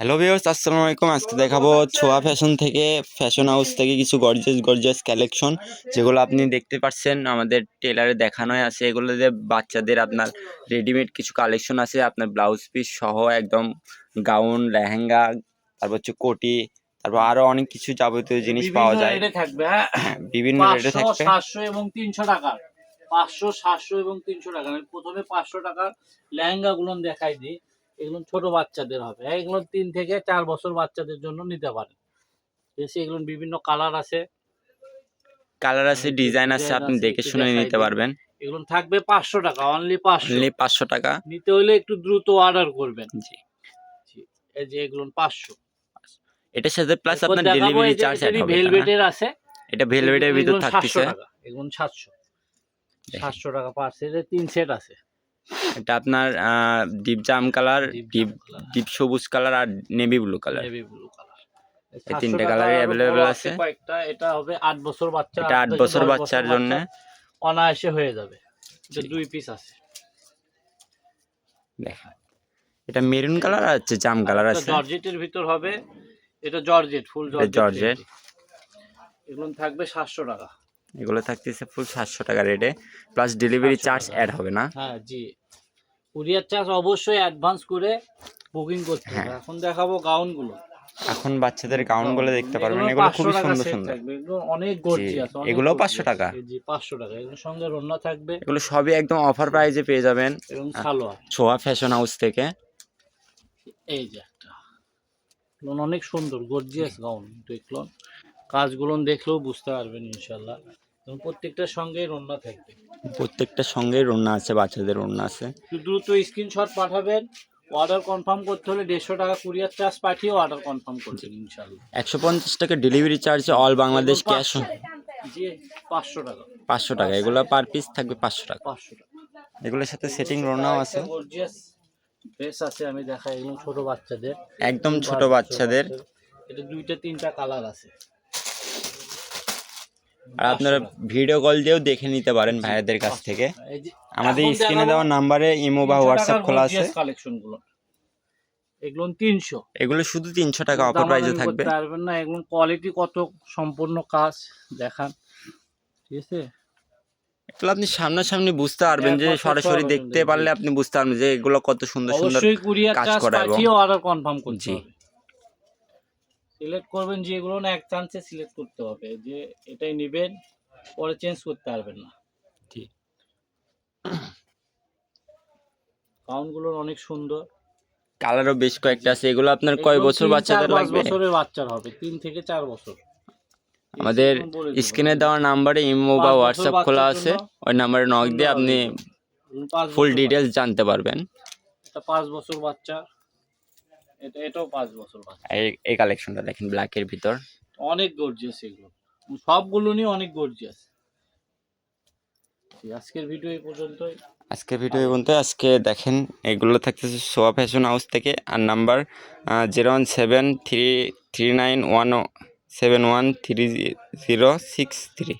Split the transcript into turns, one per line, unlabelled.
Hello viewers আসসালামু আলাইকুম আজকে দেখাবো ছোয়া ফ্যাশন থেকে ফ্যাশন হাউস থেকে কিছু গর্জিয়াস গর্জিয়াস কালেকশন যেগুলো আপনি দেখতে পাচ্ছেন। আমাদের টেলারে দেখানোই আছে। এগুলো যে বাচ্চাদের আপনার রেডিমেড কিছু কালেকশন আছে। আপনার ব্লাউজ পিস সহ একদম গাউন লেহেঙ্গা তারপর হচ্ছে কোটি তারপর আরও অনেক কিছু যাবতীয় জিনিস পাওয়া যায়।
হ্যাঁ?
বিভিন্ন রেটে থাকবে।
সাতশো এবং তিনশো টাকা পাঁচশো সাতশো এবং তিনশো টাকা আমি প্রথমে পাঁচশো টাকার লেহেঙ্গা গুলো দেখাই দিই। এগুলো ছোট বাচ্চাদের হবে। হ্যাঁ, এগুলো তিন থেকে চার বছর বাচ্চাদের জন্য নিতে পারেন। আছে? এগুলো বিভিন্ন কালার আছে।
কালার আছে ডিজাইন আছে আপনি দেখে শুনে নিতে পারবেন।
এগুলো থাকবে পাঁচশো টাকা অনলি পাঁচশো।
অনলি পাঁচশো টাকা।
নিতে হলে একটু দ্রুত অর্ডার করবেন।
জি।
এই যে এগুলো পাঁচশো।
এটার সাথে প্লাস আপনার ডেলিভারি চার্জ অ্যাড হবে
ভেলভেটের আছে।
এটা ভেলভেটের ভিতর
এগুলো 700
থাকতেছে
টাকা এগুলো সাতশো। সাতশো টাকা পার সেটে তিন সেট আছে।
এটা আপনার ডিপ জাম কালার ডিপ ডিপ সবুজ কালার আর navy blue colour
navy blue colour
এই তিনটে colour-ই আছে।
কয়েকটা এটা হবে আট বছর বাচ্চা
এটা আট বছর বাচ্চার জন্য।
অনায়াসে হয়ে যাবে। এটা দুই পিস আছে।
দেখেন এটা মেরুন কালার আর হচ্ছে জাম কালার আছে।
জর্জেটের ভিতর হবে এটা জর্জেট ফুল জর্জেট
জর্জেট।
এগুলো থাকবে সাতশো টাকা।
এগুলো থাকতেছে ফুল সাতশো টাকা রেটে প্লাস ডেলিভারি চার্জ অ্যাড হবে না।
হ্যাঁ জি। কুরিয়ার চার্জ অবশ্যই অ্যাডভান্স করে বুকিং করতে হবে।
হ্যাঁ।
এখন দেখাবো গাউনগুলো
এখন বাচ্চাদের গাউনগুলো দেখতে পারবেন।
এগুলো
এগুলো
500
খুবই সুন্দর সুন্দর।
এগুলো অনেক গর্জিয়াস
এগুলোও 500 টাকা?
জি পাঁচশো টাকা এগুলোর সঙ্গে রন্না থাকবে।
এগুলো সবই একদম অফার প্রাইজে পেয়ে যাবেন।
এবং। সালোয়ার।
ছোয়া ফ্যাশন হাউস থেকে।
এই যে একটা। অনেক সুন্দর গর্জিয়াস গাউন দেখল। কাজগুলো দেখলেও বুঝতে পারবেন ইনশাল্লাহ। এবং প্রত্যেকটার সঙ্গে রন্না থাকবে।
প্রত্যেকটার সঙ্গে রন্না আছে বাচ্চাদের রন্না আছে।
দ্রুত স্ক্রিনশট পাঠাবেন অর্ডার কনফার্ম করতে হলে দেড়শো টাকা কুরিয়ার চার্জ পাঠিয়ে অর্ডার কনফার্ম করবেন ইনশাল্লাহ
একশো পঞ্চাশ টাকা ডেলিভারি চার্জে অল বাংলাদেশ ক্যাশ
জি পাঁচশো টাকা।
পাঁচশো টাকা এগুলো পার পিস থাকবে পাঁচশো টাকা।
পাঁচশো টাকা।
এগুলোর সাথে সেটিং রন্নাও আছে।
ড্রেস আছে আমি দেখাই এগুলো ছোট বাচ্চাদের।
একদম ছোট বাচ্চাদের।
এটা দুইটা তিনটা কালার আছে।
আর আপনারা ভিডিও কল দিয়েও দেখে নিতে পারেন ভাইয়াদের কাছ থেকে। আমাদের স্ক্রিনে দেওয়া নাম্বারে ইমো বা হোয়াটসঅ্যাপ খোলা আছে।
gorgeous collection গুলো। এগুলো তিনশো।
এগুলো শুধু তিনশো টাকা অফার প্রাইজে থাকবে।
পারবেন না এগুলো কোয়ালিটি কত সম্পূর্ণ কাজ দেখান। ঠিক আছে?
এগুলো আপনি সামনাসামনি বুঝতে পারবেন যে সরাসরি দেখতে পারলে আপনি বুঝতে পারবেন যে এগুলো কত সুন্দর সুন্দর কাজ করা এবং-
অর্ডার কনফার্ম। হবে। সিলেক্ট করবেন যেগুলো না এক চান্সে সিলেক্ট করতে হবে। যে এটাই নেবেন পরে চেঞ্জ করতে পারবেন না।
জি।
কাউন্টগুলো অনেক সুন্দর।
কালারও বেশ কয়েকটা আছে। এগুলো আপনার কয় বছর বাচ্চাদের লাগবে?
বছরের বাচ্চার হবে। তিন থেকে চার বছর।
আমাদের স্ক্রিনে দেওয়া নাম্বারে ইমো বা হোয়াটসঅ্যাপ খোলা আছে। ওই নাম্বারে নক দিয়ে আপনি ফুল ডিটেলস জানতে পারবেন।
এটা পাঁচ বছর বাচ্চা। এটা এটাও পাঁচ বছর
এই এই কালেকশনটা দেখেন ব্ল্যাকের ভিতর।
অনেক গর্জিয়াস এগুলো। সবগুলো নিয়ে অনেক গর্জিয়াস আজকের ভিডিও এই পর্যন্তই।
আজকে ভিডিও পর্যন্ত আজকে দেখেন এগুলো থাকতেছে সোয়া ফ্যাশন হাউস থেকে। আর number zero one seven three three nine one seven one three zero six three